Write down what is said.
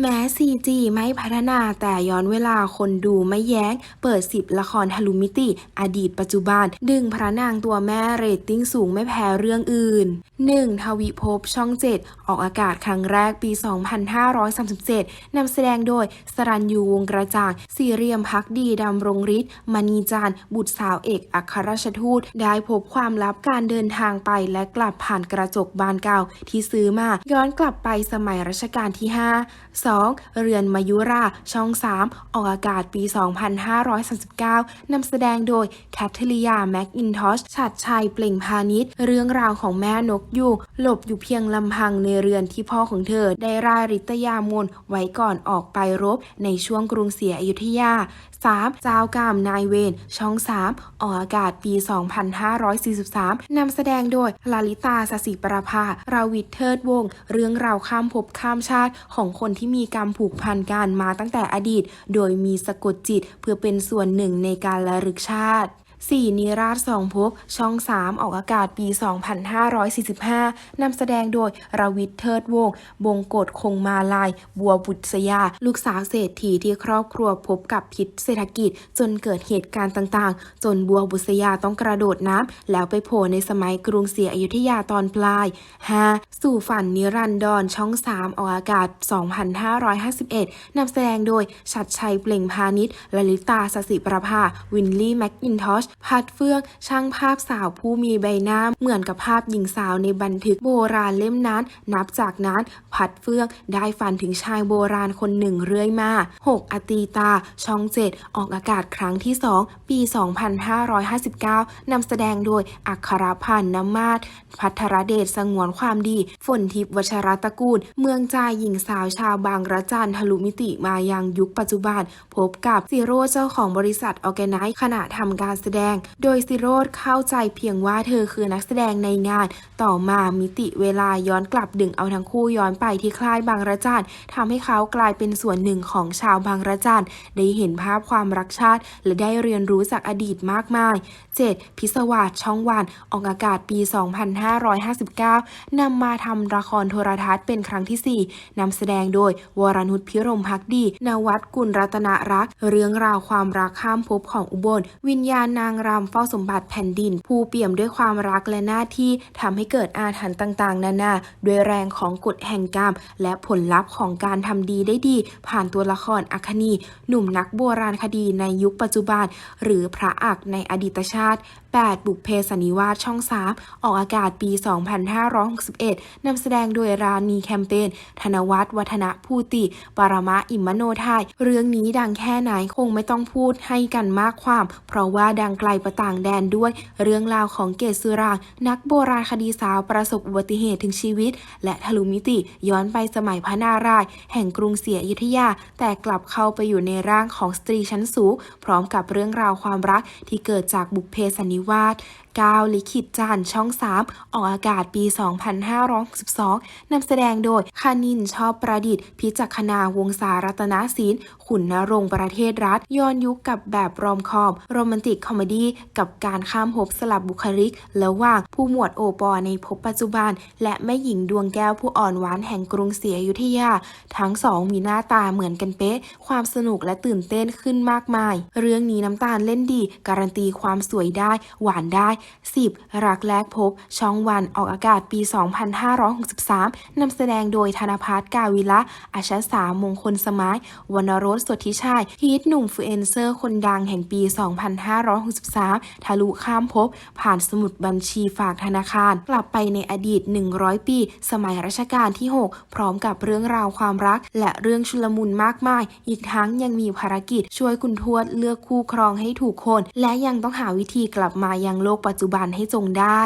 แม้ 4G ไม่พัฒนาแต่ย้อนเวลาคนดูไม่แย้ง เปิด 10 ละครทะลุมิติ อดีตปัจจุบัน ดึงพระนางตัวแม่เรตติ้งสูงไม่แพ้เรื่องอื่น 1. ทวิภพช่อง 7 ออกอากาศครั้งแรกปี 2537นำแสดงโดย สรัญยูวงกระจ่าง สีเรียมพักดีดำรงฤทธิ์มณีจันทร์บุตรสาวเอกอัครราชทูต ได้พบความลับการเดินทางไปและกลับผ่านกระจกบานเก่าที่ซื้อมาย้อนกลับไปสมัยรัชกาลที่ 5 2. เรือนมายุรา ช่อง 3 ออกอากาศปี 2539นำแสดงโดยแคทเธอรียาแม็กอินทอชชัดชัยเปล่งพาณิชย์ เรื่องราวของแม่นกยูกหลบอยู่เพียงลำพังในเรือนที่พ่อของเธอ ได้ร่ายริตยามนไว้ก่อนออกไปรบในช่วงกรุงศรียอยุธยา 3. เจ้ากามนายเวรช่อง 3 ออกอากาศปี 2543นำแสดงโดยลาลิตาสสิประภาราวิทเทิดวงศ์เรื่องราวข้ามภพข้ามชาติของคนที่มีกรรมผูกพันกันมาตั้งแต่อดีต โดยมีสะกดจิตเพื่อเป็นส่วนหนึ่งในการระลึกชาติ 4. นิราชสองภพช่อง 3 ออกอากาศปี 2545 นำแสดงโดยราวิทย์เทิดวงศ์บงกฎคงมาลาย บัวบุตรสยา ลูกสาวเศรษฐีที่ครอบครัวพบกับพิษเศรษฐกิจ จนเกิดเหตุการณ์ต่างๆ จนบัวบุษยาต้องกระโดดน้ำ แล้วไปโผล่ในสมัยกรุงศรีอยุธยาตอนปลาย 5. สู่ฝันนิรันดรช่อง 3 ออกอากาศ 2551 นำแสดงโดยชัดชัยเปล่งพาณิชย์ลลิตาสสิประภา วินลี่แม็กอินทอชพัดเฟื่อง ช่างภาพสาวผู้มีใบหน้าเหมือนกับภาพหญิงสาวในบันทึกโบราณเล่มนั้น นับจากนั้นพัดเฟื่องได้ฝันถึงชายโบราณคนหนึ่งเรื่อยมา 6. อตีตา ช่อง 7 ออกอากาศครั้งที่ 2 ปี 2559 นำแสดงโดย อัครพันธ์น้ำมาศพัทรเดชสงวนความดี ฝนทิพวชรตะกูล เมืองใจหญิงสาวชาวบางระจันทลุมิติมายังยุคปัจจุบัน พบกับซีโร่เจ้าของบริษัทออแกไนซ์ขณะทำการแสดงโดยซีโร่เข้าใจเพียงว่าเธอคือนักแสดงในงาน ต่อมามิติเวลาย้อนกลับดึงเอาทั้งคู่ย้อนไปที่ค่ายบางระจันทำให้เขากลายเป็นส่วนหนึ่งของชาวบางระจันได้เห็นภาพความรักชาติ และได้เรียนรู้จากอดีตมากมาย 7. พิศวาสช่องวัน ออกอากาศปี 2559 นำมาทำละครโทรทัศน์เป็นครั้งที่ 4นำแสดงโดยวรนุชพิรมพักดี นวัดกุลรัตนรัก เรื่องราวความรักข้ามภพของอุบล วิญญาณนาางรำเฝ้าสมบัติแผ่นดิน ผู้เปี่ยมด้วยความรักและหน้าที่ทำให้เกิดอาถรรพ์ต่างๆ นานาด้วยแรงของกฎแห่งกรรม และผลลัพธ์ของการทำดีได้ดี ผ่านตัวละครอัคนี หนุ่มนักโบราณคดีในยุคปัจจุบัน หรือพระอักในอดีตชาติ 8. บุพเพสนิวาสช่อง 3 ออกอากาศปี 2561นำแสดงโดยรานีแคมเปญ ธนวัฒน์วัฒนภูติ ปรมะอิมมโนไทยเรื่องนี้ดังแค่ไหนคงไม่ต้องพูดให้กันมากความ เพราะว่าดังไกลประต่างแดนด้วย เรื่องราวของเกศสุรางนักโบราณคดีสาวประสบอุบัติเหตุถึงชีวิต และทะลุมิติย้อนไปสมัยพระนารายณ์แห่งกรุงศรีอยุธยา แต่กลับเข้าไปอยู่ในร่างของสตรีชั้นสูง พร้อมกับเรื่องราวความรักที่เกิดจากบุพเพสันนิวาส 9 ลิขิตจันช่อง 3 ออกอากาศปี 2562นำแสดงโดยคานินชอบประดิษฐ์ พิจักขณาวงศารัตนศิลป์ขุนนรงประเทศรัฐ ย้อนยุคกับแบบรอมคอม โรแมนติกคอมเมดี้กับการข้ามภพสลับบุคลิกระหว่างผู้หมวดโอปอในภพปัจจุบัน และแม่หญิงดวงแก้วผู้อ่อนหวานแห่งกรุงศรีอยุธยา ทั้งสองมีหน้าตาเหมือนกันเป๊ะ ความสนุกและตื่นเต้นขึ้นมากมาย เรื่องนี้น้ำตาลเล่นดี การันตีความสวยได้ หวานได้ 10. รักแรกพบ ช่องวันออกอากาศปี 2563นำแสดงโดยธนพัฒน์กาวิละอาชสามงคลสมัยวรรณรสสดทิชัยฮีทหนุ่มฟูเอนเซอร์คนดังแห่งปี 2563 ทะลุข้ามภพผ่านสมุดบัญชีฝากธนาคาร กลับไปในอดีต 100 ปี สมัยรัชกาลที่ 6 พร้อมกับเรื่องราวความรัก และเรื่องชุลมุนมากมาย อีกทั้งยังมีภารกิจช่วยคุณทวดเลือกคู่ครองให้ถูกคน และยังต้องหาวิธีกลับมายังโลกปัปัจจุบันให้จงได้